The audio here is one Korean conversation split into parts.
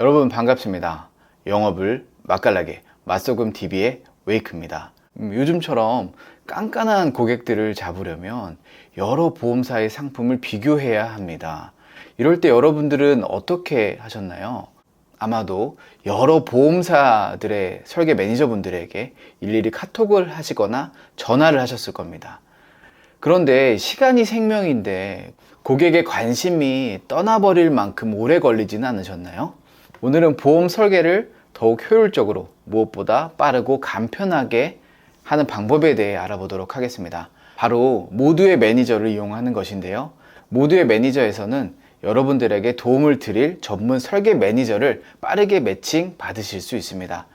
여러분 반갑습니다. 영업을 맛깔나게 맛소금 TV의 웨이크입니다. 음, 요즘처럼 깐깐한 고객들을 잡으려면 여러 보험사의 상품을 비교해야 합니다. 이럴 때 여러분들은 어떻게 하셨나요? 아마도 여러 보험사들의 설계 매니저분들에게 일일이 카톡을 하시거나 전화를 하셨을 겁니다. 그런데 시간이 생명인데 고객의 관심이 떠나버릴 만큼 오래 걸리지는 않으셨나요? 오늘은 보험 설계를 더욱 효율적으로 무엇보다 빠르고 간편하게 하는 방법에 대해 알아보도록 하겠습니다. 바로 모두의 매니저를 이용하는 것인데요. 모두의 매니저에서는 여러분들에게 도움을 드릴 전문 설계 매니저를 빠르게 매칭 받으실 수 있습니다.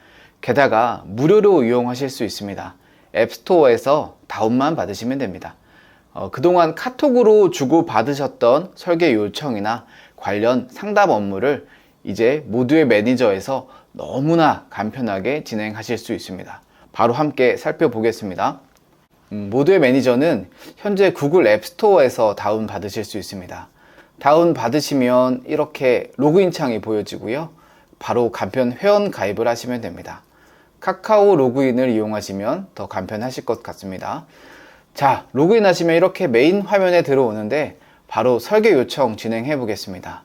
게다가 무료로 이용하실 수 있습니다. 앱스토어에서 다운만 받으시면 됩니다. 어, 그동안 카톡으로 주고 받으셨던 설계 요청이나 관련 상담 업무를 이제 모두의 매니저에서 너무나 간편하게 진행하실 수 있습니다. 바로 함께 살펴보겠습니다. 음, 모두의 매니저는 현재 구글 앱스토어에서 다운 받으실 수 있습니다. 다운 받으시면 이렇게 로그인 창이 보여지고요. 바로 간편 회원 가입을 하시면 됩니다. 카카오 로그인을 이용하시면 더 간편하실 것 같습니다. 자, 로그인 하시면 이렇게 메인 화면에 들어오는데 바로 설계 요청 진행해 보겠습니다.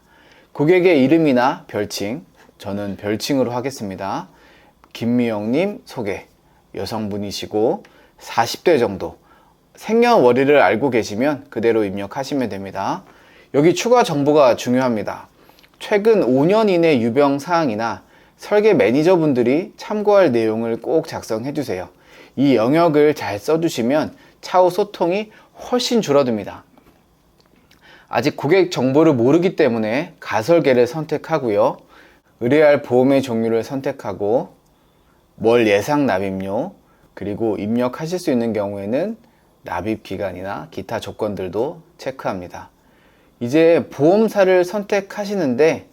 고객의 이름이나 별칭, 저는 별칭으로 하겠습니다. 김미영님 소개, 여성분이시고 40대 정도, 생년월일을 알고 계시면 그대로 입력하시면 됩니다. 여기 추가 정보가 중요합니다. 최근 5년 이내 유병 사항이나 설계 매니저분들이 참고할 내용을 꼭 작성해 주세요. 이 영역을 잘 써주시면 차후 소통이 훨씬 줄어듭니다. 아직 고객 정보를 모르기 때문에 가설계를 선택하고요. 의뢰할 보험의 종류를 선택하고 월 예상 납입료 그리고 입력하실 수 있는 경우에는 납입 기간이나 기타 조건들도 체크합니다. 이제 보험사를 선택하시는데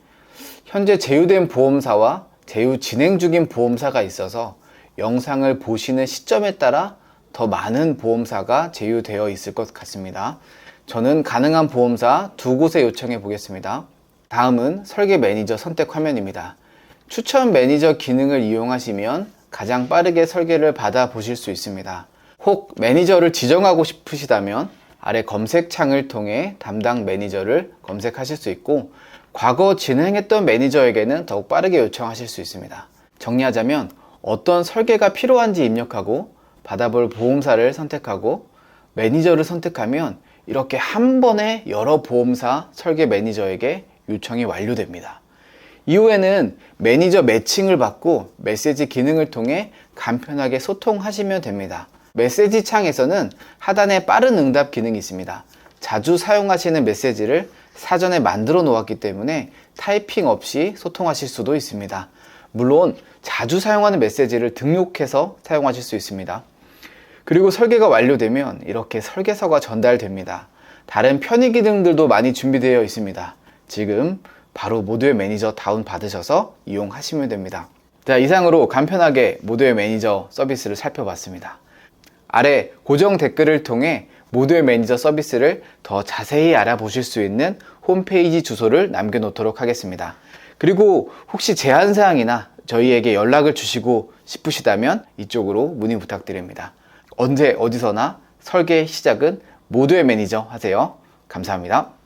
현재 제휴된 보험사와 제휴 진행 중인 보험사가 있어서 영상을 보시는 시점에 따라 더 많은 보험사가 제휴되어 있을 것 같습니다. 저는 가능한 보험사 두 곳에 요청해 보겠습니다. 다음은 설계 매니저 선택 화면입니다. 추천 매니저 기능을 이용하시면 가장 빠르게 설계를 받아 보실 수 있습니다. 혹 매니저를 지정하고 싶으시다면 아래 검색창을 통해 담당 매니저를 검색하실 수 있고 과거 진행했던 매니저에게는 더욱 빠르게 요청하실 수 있습니다. 정리하자면 어떤 설계가 필요한지 입력하고 받아볼 보험사를 선택하고 매니저를 선택하면 이렇게 한 번에 여러 보험사 설계 매니저에게 요청이 완료됩니다. 이후에는 매니저 매칭을 받고 메시지 기능을 통해 간편하게 소통하시면 됩니다. 메시지 창에서는 하단에 빠른 응답 기능이 있습니다. 자주 사용하시는 메시지를 사전에 만들어 놓았기 때문에 타이핑 없이 소통하실 수도 있습니다. 물론 자주 사용하는 메시지를 등록해서 사용하실 수 있습니다. 그리고 설계가 완료되면 이렇게 설계서가 전달됩니다. 다른 편의 기능들도 많이 준비되어 있습니다. 지금 바로 모두의 매니저 다운 받으셔서 이용하시면 됩니다. 자, 이상으로 간편하게 모두의 매니저 서비스를 살펴봤습니다. 아래 고정 댓글을 통해 모두의 매니저 서비스를 더 자세히 알아보실 수 있는 홈페이지 주소를 남겨놓도록 하겠습니다. 그리고 혹시 제한사항이나 저희에게 연락을 주시고 싶으시다면 이쪽으로 문의 부탁드립니다. 언제 어디서나 설계 시작은 모두의 매니저 하세요. 감사합니다.